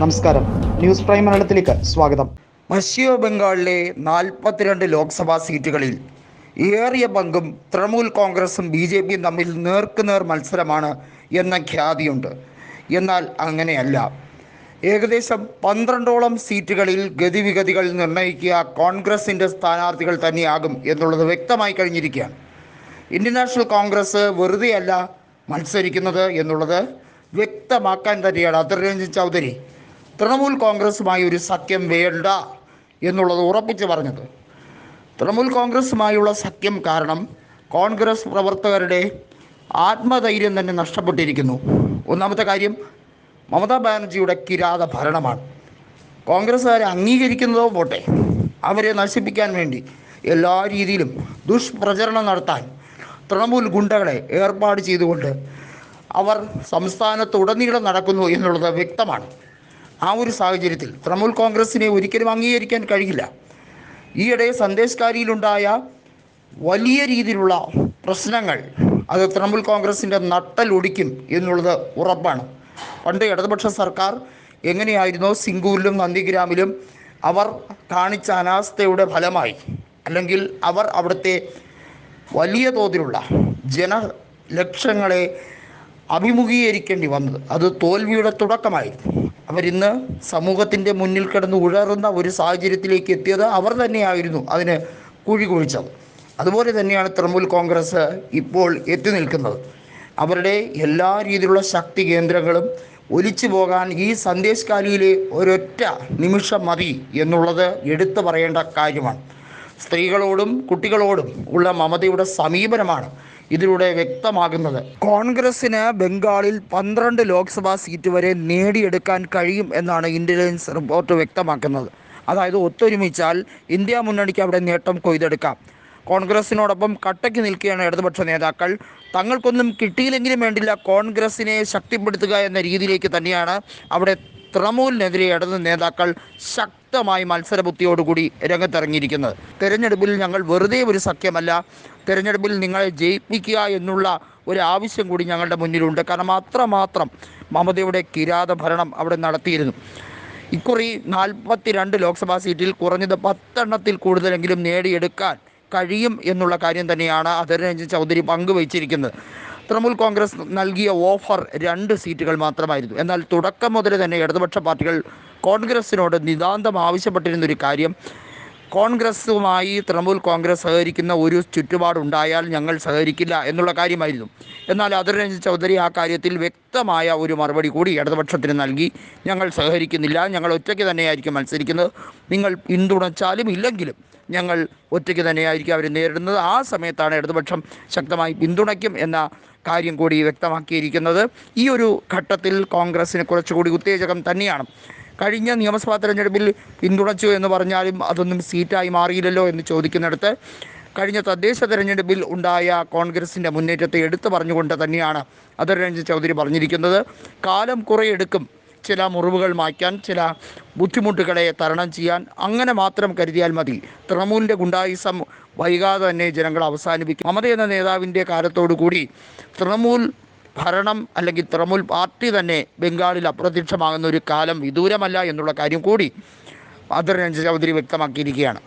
നമസ്കാരം. News prime മലയാളത്തിലേക്ക് സ്വാഗതം. പശ്ചിമ ബംഗാളിലെ നാൽപ്പത്തിരണ്ട് ലോക്സഭാ സീറ്റുകളിൽ ഏറിയ പങ്കും തൃണമൂൽ കോൺഗ്രസും ബി ജെ പിയും തമ്മിൽ നേർക്കുനേർ മത്സരമാണ് എന്ന ഖ്യാതിയുണ്ട്. എന്നാൽ അങ്ങനെയല്ല. ഏകദേശം പന്ത്രണ്ടോളം സീറ്റുകളിൽ ഗതിവിഗതികൾ നിർണയിക്കുക കോൺഗ്രസിന്റെ സ്ഥാനാർത്ഥികൾ തന്നെയാകും എന്നുള്ളത് വ്യക്തമായി കഴിഞ്ഞിരിക്കുകയാണ്. ഇന്ത്യൻ നാഷണൽ കോൺഗ്രസ് വെറുതെയല്ല മത്സരിക്കുന്നത് എന്നുള്ളത് വ്യക്തമാക്കാൻ തന്നെയാണ് അതിർ രഞ്ജൻ ചൗധരി തൃണമൂൽ കോൺഗ്രസുമായി ഒരു സഖ്യം വേണ്ട എന്നുള്ളത് ഉറപ്പിച്ച് പറഞ്ഞത്. തൃണമൂൽ കോൺഗ്രസുമായുള്ള സഖ്യം കാരണം കോൺഗ്രസ് പ്രവർത്തകരുടെ ആത്മധൈര്യം തന്നെ നഷ്ടപ്പെട്ടിരിക്കുന്നു. ഒന്നാമത്തെ കാര്യം മമതാ ബാനർജിയുടെ കിരാത ഭരണമാണ്. കോൺഗ്രസ്സുകാരെ അംഗീകരിക്കുന്നതോ പോട്ടെ അവരെ നശിപ്പിക്കാൻ വേണ്ടി എല്ലാ രീതിയിലും ദുഷ്പ്രചരണം നടത്താൻ തൃണമൂൽ ഗുണ്ടകളെ ഏർപ്പാട് ചെയ്തുകൊണ്ട് അവർ സംസ്ഥാനത്തുടനീളം നടക്കുന്നു എന്നുള്ളത് വ്യക്തമാണ്. ആ ഒരു സാഹചര്യത്തിൽ തൃണമൂൽ കോൺഗ്രസിനെ ഒരിക്കലും അംഗീകരിക്കാൻ കഴിയില്ല. ഈയിടെ സന്ദേശകാരിയിലുണ്ടായ വലിയ രീതിയിലുള്ള പ്രശ്നങ്ങൾ അത് തൃണമൂൽ കോൺഗ്രസിന്റെ നട്ടലൊടിക്കും എന്നുള്ളത് ഉറപ്പാണ്. പണ്ട് ഇടതുപക്ഷ സർക്കാർ എങ്ങനെയായിരുന്നോ സിംഗൂരിലും നന്ദിഗ്രാമിലും അവർ കാണിച്ച അനാസ്ഥയുടെ ഫലമായി അല്ലെങ്കിൽ അവർ അവിടുത്തെ വലിയ തോതിലുള്ള ജന ജനലക്ഷങ്ങളെ അഭിമുഖീകരിക്കേണ്ടി വന്നത്. അത് തോൽവിയുടെ തുടക്കമായിരുന്നു. അവരിന്ന് സമൂഹത്തിന്റെ മുന്നിൽ കിടന്ന് ഉഴറുന്ന ഒരു സാഹചര്യത്തിലേക്ക് എത്തിയത് അവർ തന്നെയായിരുന്നു അതിന് കുഴി കുഴിച്ചത്. അതുപോലെ തന്നെയാണ് തൃണമൂൽ കോൺഗ്രസ് ഇപ്പോൾ എത്തി നിൽക്കുന്നത്. അവരുടെ എല്ലാ രീതിയിലുള്ള ശക്തി കേന്ദ്രങ്ങളും ഒലിച്ചു പോകാൻ ഈ സന്ദേശ് കാലിയിലെ ഒരൊറ്റ നിമിഷം മതി എന്നുള്ളത് എടുത്തു പറയേണ്ട കാര്യമാണ്. സ്ത്രീകളോടും കുട്ടികളോടും ഉള്ള മമതയുടെ സമീപനമാണ് ഇതിലൂടെ വ്യക്തമാകുന്നത്. കോൺഗ്രസിന് ബംഗാളിൽ പന്ത്രണ്ട് ലോക്സഭാ സീറ്റ് വരെ നേടിയെടുക്കാൻ കഴിയും എന്നാണ് ഇന്റലിജൻസ് റിപ്പോർട്ട് വ്യക്തമാക്കുന്നത്. അതായത് ഒത്തൊരുമിച്ചാൽ ഇന്ത്യ മുന്നണിക്ക് അവിടെ നേട്ടം കൊയ്തെടുക്കാം. കോൺഗ്രസിനോടൊപ്പം കട്ടയ്ക്ക് നിൽക്കുകയാണ് ഇടതുപക്ഷ നേതാക്കൾ. തങ്ങൾക്കൊന്നും കിട്ടിയില്ലെങ്കിലും വേണ്ടില്ല കോൺഗ്രസിനെ ശക്തിപ്പെടുത്തുക എന്ന രീതിയിലേക്ക് തന്നെയാണ് അവിടെ തൃണമൂലിനെതിരെ ഇടത് നേതാക്കൾ ശക്തമായി മത്സരബുദ്ധിയോടുകൂടി രംഗത്തിറങ്ങിയിരിക്കുന്നത്. തെരഞ്ഞെടുപ്പിൽ ഞങ്ങൾ വെറുതെ ഒരു സഖ്യമല്ല. തെരഞ്ഞെടുപ്പിൽ നിങ്ങളെ ജയിപ്പിക്കുക എന്നുള്ള ഒരു ആവശ്യം കൂടി ഞങ്ങളുടെ മുന്നിലുണ്ട്. കാരണം അത്രമാത്രം മമതയുടെ കിരാത ഭരണം അവിടെ നടത്തിയിരുന്നു. ഇക്കുറി നാൽപ്പത്തി രണ്ട് ലോക്സഭാ സീറ്റിൽ കുറഞ്ഞത് പത്തെണ്ണത്തിൽ കൂടുതലെങ്കിലും നേടിയെടുക്കാൻ കഴിയും എന്നുള്ള കാര്യം തന്നെയാണ് അധരഞ്ജൻ ചൗധരി പങ്കുവച്ചിരിക്കുന്നത്. തൃണമൂൽ കോൺഗ്രസ് നൽകിയ ഓഫർ രണ്ട് സീറ്റുകൾ മാത്രമായിരുന്നു. എന്നാൽ തുടക്കം മുതൽ തന്നെ ഇടതുപക്ഷ പാർട്ടികൾ കോൺഗ്രസിനോട് നിതാന്തം ആവശ്യപ്പെട്ടിരുന്നൊരു കാര്യം കോൺഗ്രസുമായി തൃണമൂൽ കോൺഗ്രസ് സഹകരിക്കുന്ന ഒരു ചുറ്റുപാടുണ്ടായാൽ ഞങ്ങൾ സഹകരിക്കില്ല എന്നുള്ള കാര്യമായിരുന്നു. എന്നാൽ രഞ്ജൻ ചൗധരി ആ കാര്യത്തിൽ വ്യക്തമായ ഒരു മറുപടി കൂടി ഇടതുപക്ഷത്തിന് നൽകി. ഞങ്ങൾ സഹകരിക്കുന്നില്ല ഞങ്ങൾ ഒറ്റയ്ക്ക് തന്നെയായിരിക്കും മത്സരിക്കുന്നത്. നിങ്ങൾ പിന്തുണച്ചാലും ഇല്ലെങ്കിലും ഞങ്ങൾ ഒറ്റയ്ക്ക് തന്നെയായിരിക്കും അവർ നേരിടുന്നത്. ആ സമയത്താണ് ഇടതുപക്ഷം ശക്തമായി പിന്തുണയ്ക്കും എന്ന കാര്യം കൂടി വ്യക്തമാക്കിയിരിക്കുന്നത്. ഈ ഒരു ഘട്ടത്തിൽ കോൺഗ്രസ്സിന് കുറച്ചുകൂടി ഉത്തേജകം തന്നെയാണ്. കഴിഞ്ഞ നിയമസഭാ തെരഞ്ഞെടുപ്പിൽ പിന്തുണച്ചു എന്ന് പറഞ്ഞാലും അതൊന്നും സീറ്റായി മാറിയില്ലല്ലോ എന്ന് ചോദിക്കുന്നിടത്ത് കഴിഞ്ഞ തദ്ദേശ തെരഞ്ഞെടുപ്പിൽ ഉണ്ടായ കോൺഗ്രസിന്റെ മുന്നേറ്റത്തെ എടുത്തു പറഞ്ഞുകൊണ്ട് തന്നെയാണ് അധർ രഞ്ജൻ ചൗധരി പറഞ്ഞിരിക്കുന്നത്. കാലം കുറേ എടുക്കും. ചില മുറിവുകൾ മായ്ക്കാൻ ചില ബുദ്ധിമുട്ടുകളെ തരണം ചെയ്യാൻ അങ്ങനെ മാത്രം കരുതിയാൽ മതി. തൃണമൂലിന്റെ ഗുണ്ടായിസം വൈകാതെ തന്നെ ജനങ്ങൾ അവസാനിപ്പിക്കും. മമത എന്ന നേതാവിന്റെ കാലത്തോടു കൂടി തൃണമൂൽ ഭരണം അല്ലെങ്കിൽ തൃണമൂൽ പാർട്ടി തന്നെ ബംഗാളിൽ അപ്രത്യക്ഷമാകുന്ന ഒരു കാലം വിദൂരമല്ല എന്നുള്ള കാര്യം കൂടി ആദർ രഞ്ജൻ ചൗധരി വ്യക്തമാക്കിയിരിക്കുകയാണ്.